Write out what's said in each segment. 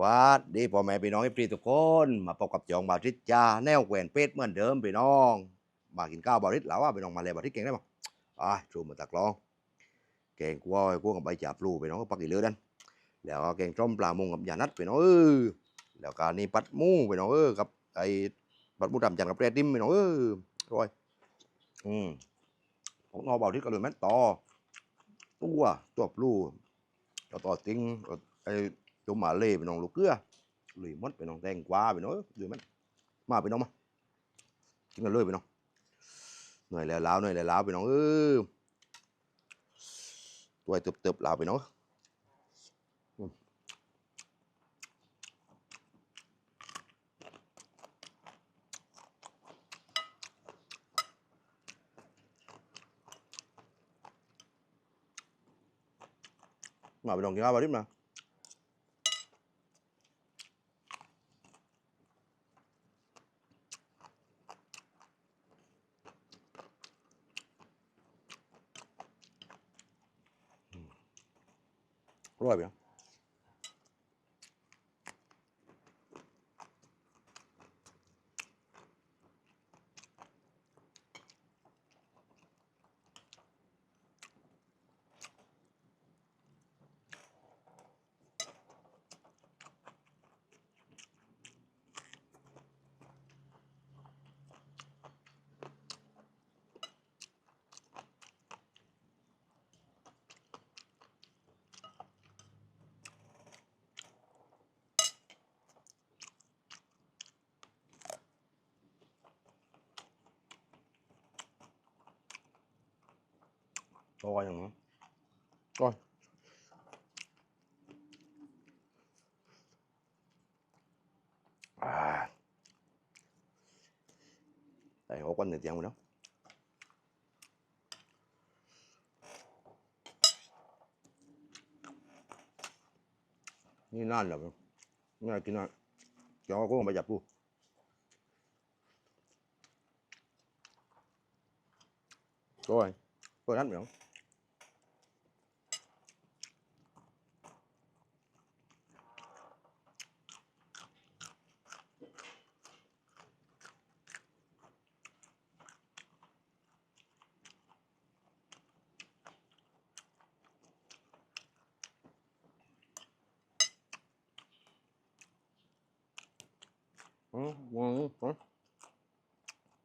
วัดดีพ่อแม่พี่น้องไอ้ปรีทุกคน มาพบกับจองบาริษจ้าแนวแหวนเป็ดเหมือนเดิมพี่น้องมากินข้าวบาริษแล้วว่าพี่น้องมาเลยบาริษเก่งได้ปะอะชูมาตะกลอง แกงกล้วยพวกกับใบจ่าปลูพี่น้องปักอีเลือดันแล้วก็แกงส้มปลามงกับยานัดพี่น้องเออแล้วก็นี่ปัดมูพี่น้องเออกับไอ้ปัดมูดำจันกับแปรดิมพี่น้องเออร่อยอืมของนอบาริษก็เลยแม่ต่อตัวตัวปลูต่อต่อจริงไอ้ chỗ mà lê ไปน้องลูกเกลือลุยมดไปน้องแตงกวาไปน้องลุยมันมาไปน้องมากินกันเลยไปน้องหน่อยแล้วลาวหน่อยแล้วลาวไปน้องเออตัวเติบเติบลาวไปน้องมาไปน้องกินข้าวมาดิมา Ruega. coi nữa coi à. Đây, hổ quanh này thì không đó. Như nó ăn được như này kia này cho cũng không phải dập luôn. Coi. Coi đánh được không?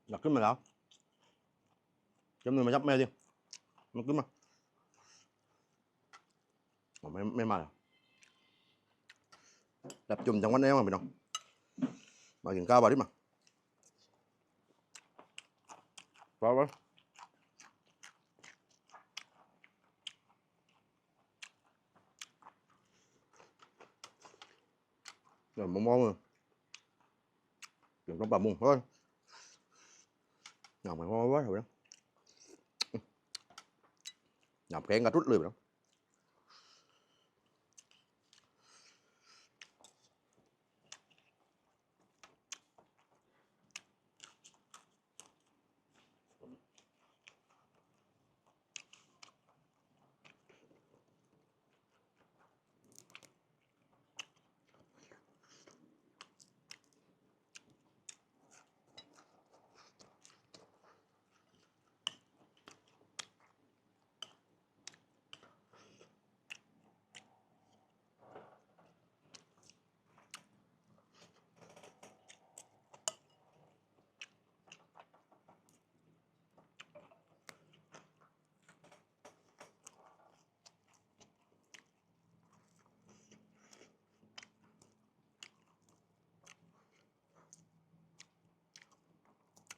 giật cái mà đâu chấm này mà dắp me đi. Nó cứ mà mà mê mê mà đập chùm trong quán em mà mình đâu. Mà nhìn cao bà đi mà vào vào. Rồi, mong mong rồi đừng có bà mùng thôi nhọc mày ngon quá rồi đó. Nhọc cái anh rút lười đó.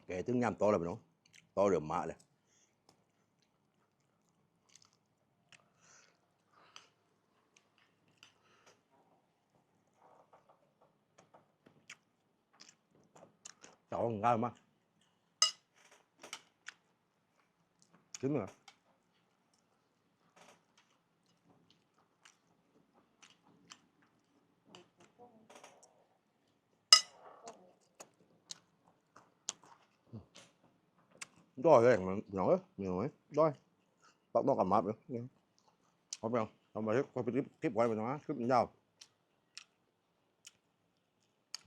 Kể tiếng nhằm to là nó to được mạ này Cháu ngon mà. Chính rồi à. Rồi cái này nhỏ nhiều ấy rồi bắt nó cầm mập nữa không không không mà tiếp tiếp quay mà nó tiếp nhau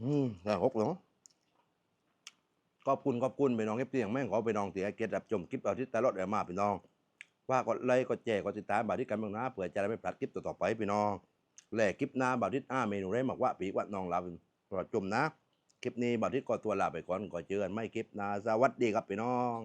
อืมแต่หกเนาะขอบคุณขอบคุณไปน้องเอฟซีอย่างแม่งขอไปน้องเสียเกียรติรับชมคลิปเอาที่ตลอดเดี๋ยวมาพี่น้องว่ากดไลค์กดแชร์กดติดตามบาทิตกันบ้างนะเผื่อจะได้ไม่พลาดคลิปต่อๆไปพี่น้องแลกคลิปหน้าบาทิตอ้าเมนูได้มากว่าปีกว่าน้องลาเป็นรอชมนะ คลิปนี้บาทิตก็ตัวลาไปก่อนก่อเจอกันไม่คลิปหน้าสวัสดีครับพี่น้อง